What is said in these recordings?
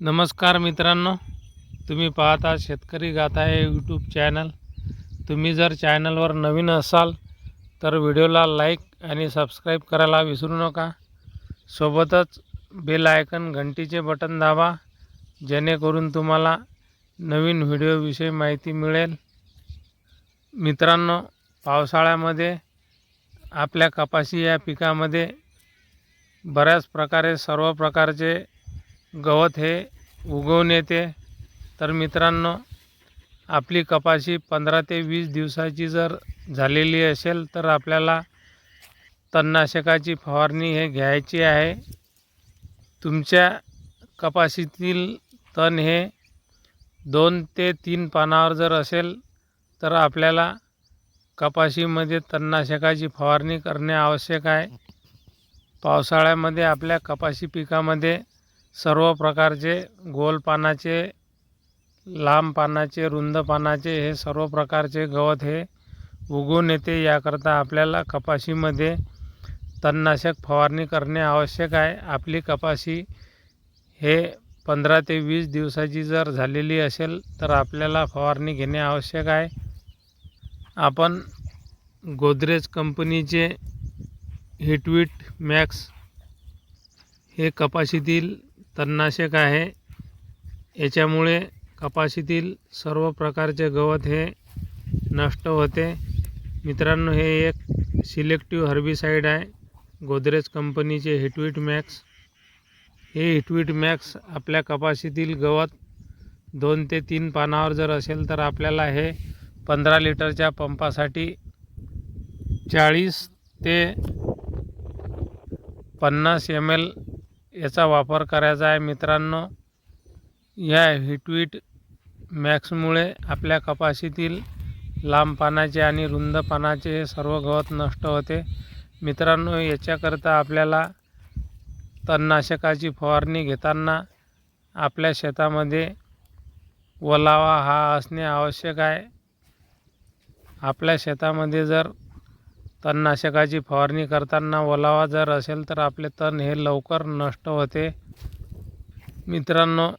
नमस्कार मित्रांनो तुम्ही पाहता शेतकरी गाथा आहे यूट्यूब चॅनल तुम्ही जर चॅनलवर नवीन असाल तर व्हिडिओला लाईक आणि सबस्क्राईब करायला विसरू नका. सोबतच बेल आयकन घंटीचे बटन दाबा जेणेकरून तुम्हाला नवीन व्हिडिओविषयी माहिती मिळेल. मित्रांनो पावसाळ्यामध्ये आपल्या कपाशी या पिकामध्ये बऱ्याच प्रकारे सर्व प्रकारचे गवत हे उगवून येते. तर मित्रांनो आपली कपाशी पंधरा ते वीस दिवसाची जर झालेली असेल तर आपल्याला तणनाशकाची फवारणी हे घ्यायची आहे. तुमच्या कपाशीतील तण हे दोन ते तीन पानावर जर असेल तर आपल्याला कपाशीमध्ये तणनाशकाची फवारणी करणे आवश्यक आहे. पावसाळ्यामध्ये आपल्या कपाशी पिकामध्ये सर्व प्रकारचे गोल पानाचे लांब पानाचे रुंद पानाचे हे सर्व प्रकारचे गवत हे उगवून येते. याकरता आपल्याला कपाशीमध्ये तणनाशक फवारणी करणे आवश्यक आहे. आपली कपाशी हे पंधरा ते वीस दिवसाची जर झालेली असेल तर आपल्याला फवारणी घेणे आवश्यक आहे. आपण गोदरेज कंपनीचे हिटविट मॅक्स हे कपाशीतील तणनाशक आहे. याच्यामुळे कपाशीतील सर्व प्रकारचे गवत हे नष्ट होते. मित्रांनो हे एक सिलेक्टिव्ह हर्बिसाईड आहे. गोदरेज कंपनीचे हिटविट मॅक्स हे हिटविट मॅक्स आपल्या कपाशीतील गवत दोन ते तीन पानावर जर असेल तर आपल्याला हे पंधरा लिटरच्या पंपासाठी चाळीस ते पन्नास एम एल याचा वापर करायचा आहे मित्रांनो. या हिटवीट मॅक्समुळे आपल्या कपाशीतील लांब पानाचे आणि रुंद पानाचे हे सर्व गवत नष्ट होते. मित्रांनो याच्याकरता आपल्याला तणनाशकाची फवारणी घेताना आपल्या शेतामध्ये ओलावा हा असणे आवश्यक आहे. आपल्या शेतामध्ये जर तणनाशकाची फवारणी करताना ओलावा जर असेल तर आपले तण हे लवकर नष्ट होते. मित्रांनो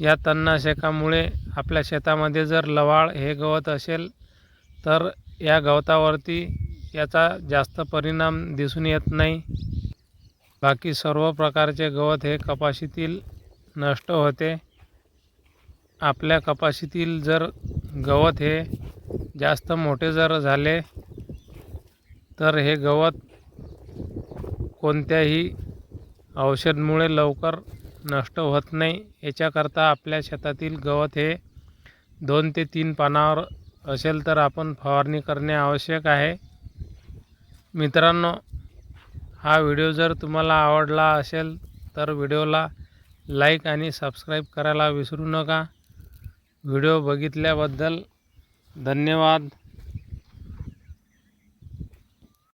या तणनाशकामुळे आपल्या शेतामध्ये जर लवाळ हे गवत असेल तर या गवतावरती याचा जास्त परिणाम दिसून येत नाही. बाकी सर्व प्रकारचे गवत हे कपाशीतील नष्ट होते. आपल्या कपाशीतील जर गवत हे जास्त मोठे जर झाले तर हे गवत कोणत्याही औषधमुळे लवकर नष्ट होत नाही. याच्याकरता आपल्या शेतातील गवत हे दोन ते तीन पानावर असेल तर आपण फवारणी करणे आवश्यक आहे. मित्रांनो हा व्हिडिओ जर तुम्हाला आवडला असेल तर व्हिडिओला लाईक आणि सबस्क्राईब करायला विसरू नका. व्हिडिओ बघितल्याबद्दल धन्यवाद.